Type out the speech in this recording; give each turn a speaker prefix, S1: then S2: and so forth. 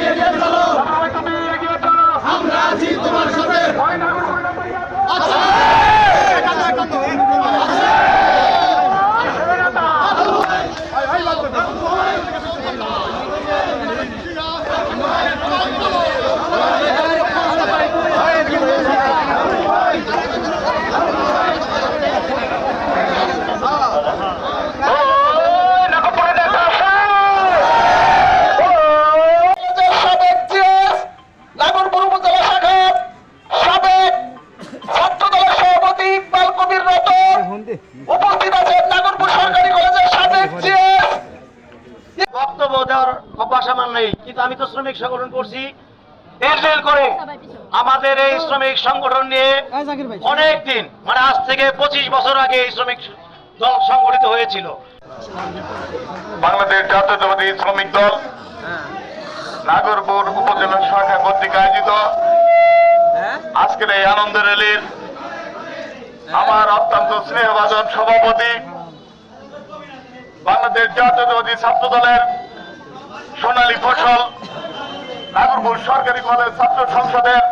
S1: রেখে চলো আমাদের এই শ্রমিক সংগঠন নিয়ে অনেক মানে আজ থেকে পঁচিশ বছর আগে এই শ্রমিক দল সংগঠিত হয়েছিল।
S2: বাংলাদেশ জাতীয়তাবাদী শ্রমিক দল নাগরপুর উপজেলা শাখা কর্তৃক আয়োজিত আজকের এই আনন্দ রেলির হ্যাঁ। আমার অত্যন্ত স্নেহভাজন সভাপতি বাংলাদেশ জাতীয়তাবাদী ছাত্র দলের সোনালী ফসল নাগরপুর সরকারি কলেজ ছাত্র সংসদের